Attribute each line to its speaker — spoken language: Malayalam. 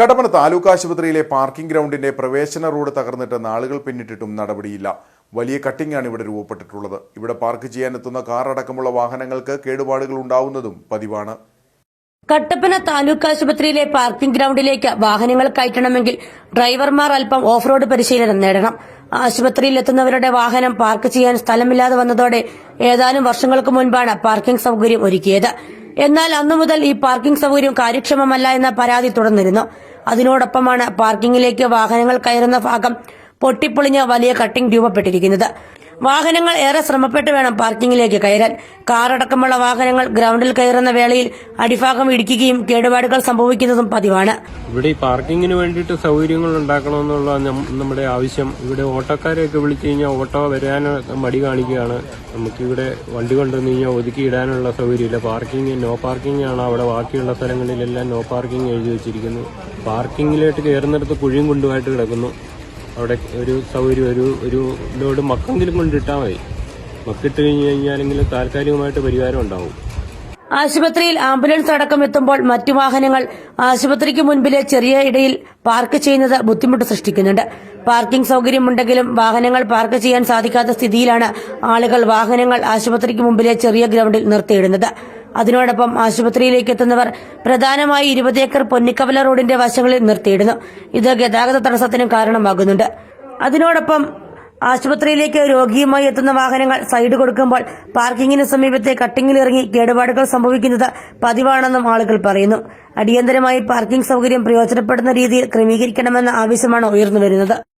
Speaker 1: കടപ്പന താലൂക്ക് ആശുപത്രിയിലെ പാർക്കിംഗ് ഗ്രൗണ്ടിന്റെ പ്രവേശന റോഡ് തകർന്നിട്ട് നാളുകൾ പിന്നിട്ടിട്ടും നടപടിയില്ല. വലിയ കട്ടിങ്ങാണ് ഇവിടെ രൂപപ്പെട്ടിട്ടുള്ളത്. ഇവിടെ പാർക്ക് ചെയ്യാനെത്തുന്ന കാർ അടക്കമുള്ള വാഹനങ്ങൾക്ക് കേടുപാടുകൾ ഉണ്ടാവുന്നതും പതിവാണ്.
Speaker 2: കട്ടപ്പന താലൂക്ക് ആശുപത്രിയിലെ പാർക്കിംഗ് ഗ്രൌണ്ടിലേക്ക് വാഹനങ്ങൾ കയറ്റണമെങ്കിൽ ഡ്രൈവർമാർ അല്പം ഓഫ് റോഡ് പരിശീലനം നേടണം. ആശുപത്രിയിൽ എത്തുന്നവരുടെ വാഹനം പാർക്ക് ചെയ്യാൻ സ്ഥലമില്ലാതെ വന്നതോടെ ഏതാനും വർഷങ്ങൾക്ക് മുൻപാണ് പാർക്കിംഗ് സൌകര്യം ഒരുക്കിയത്. എന്നാൽ അന്നു മുതൽ ഈ പാർക്കിംഗ് സൌകര്യം കാര്യക്ഷമമല്ല എന്ന പരാതി തുടർന്നിരുന്നു. അതിനോടൊപ്പമാണ് പാർക്കിംഗിലേക്ക് വാഹനങ്ങൾ കയറുന്ന ഭാഗം പൊട്ടിപ്പൊളിഞ്ഞ് വലിയ കട്ടിംഗ് രൂപപ്പെട്ടിരിക്കുന്നത്. വാഹനങ്ങൾ ഏറെ ശ്രമപ്പെട്ട് വേണം പാർക്കിംഗിലേക്ക് കയറാൻ. കാറടക്കമുള്ള വാഹനങ്ങൾ ഗ്രൗണ്ടിൽ കയറുന്ന വേളയിൽ അടിഭാഗം ഇടിക്കുകയും കേടുപാടുകൾ സംഭവിക്കുന്നതും പതിവാണ്.
Speaker 3: ഇവിടെ പാർക്കിങ്ങിന് വേണ്ടിട്ട് സൗകര്യങ്ങൾ ഉണ്ടാക്കണമെന്നുള്ള നമ്മുടെ ആവശ്യം. ഇവിടെ ഓട്ടോക്കാരെയൊക്കെ വിളിച്ചു കഴിഞ്ഞാൽ ഓട്ടോ വരാൻ മടി കാണിക്കുകയാണ്. നമുക്കിവിടെ വണ്ടി കൊണ്ടുവന്ന് കഴിഞ്ഞാൽ ഒതുക്കി ഇടാനുള്ള സൗകര്യമില്ല. പാർക്കിംഗ് നോ പാർക്കിംഗ് ആണ് അവിടെ ബാക്കിയുള്ള സ്ഥലങ്ങളിലെല്ലാം നോ പാർക്കിംഗ് എഴുതി വെച്ചിരിക്കുന്നു. പാർക്കിങ്ങിലോട്ട് കയറുന്നിടത്ത് കുഴിയും കൊണ്ടുമായിട്ട് കിടക്കുന്നു. അവിടെ ഒരു സൗകര്യം ഒരു ഒരു ലോഡ് മക്കെങ്കിലും കൊണ്ടിട്ടാൽ മതി. മക്കിട്ട് കഴിഞ്ഞ് കഴിഞ്ഞാലെങ്കിലും താൽക്കാലികമായിട്ട് പരിഹാരം ഉണ്ടാവും.
Speaker 2: ആശുപത്രിയിൽ ആംബുലൻസ് അടക്കം എത്തുമ്പോൾ മറ്റു വാഹനങ്ങൾ ആശുപത്രിക്ക് മുൻപിലെ ചെറിയ ഇടയിൽ പാർക്ക് ചെയ്യുന്നത് ബുദ്ധിമുട്ട് സൃഷ്ടിക്കുന്നുണ്ട്. പാർക്കിംഗ് സൌകര്യമുണ്ടെങ്കിലും വാഹനങ്ങൾ പാർക്ക് ചെയ്യാൻ സാധിക്കാത്ത സ്ഥിതിയിലാണ് ആളുകൾ വാഹനങ്ങൾ ആശുപത്രിക്ക് മുമ്പിലെ ചെറിയ ഗ്രൌണ്ടിൽ നിർത്തിയിടുന്നത്. അതിനോടൊപ്പം ആശുപത്രിയിലേക്ക് എത്തുന്നവർ പ്രധാനമായി ഇരുപത് ഏക്കർ പൊന്നിക്കവല റോഡിന്റെ വശങ്ങളിൽ നിർത്തിയിടുന്നു. ഇത് ഗതാഗത തടസ്സത്തിനും കാരണമാകുന്നുണ്ട്. അതിനോടൊപ്പം ആശുപത്രിയിലേക്ക് രോഗിയുമായി എത്തുന്ന വാഹനങ്ങൾ സൈഡ് കൊടുക്കുമ്പോൾ പാർക്കിങ്ങിന് സമീപത്തെ കട്ടിങ്ങിലിറങ്ങി കേടുപാടുകൾ സംഭവിക്കുന്നത് പതിവാണെന്നും ആളുകൾ പറയുന്നു. അടിയന്തരമായി പാർക്കിംഗ് സൌകര്യം പ്രയോജനപ്പെടുന്ന രീതിയിൽ ക്രമീകരിക്കണമെന്ന ആവശ്യമാണ് ഉയർന്നുവരുന്നത്.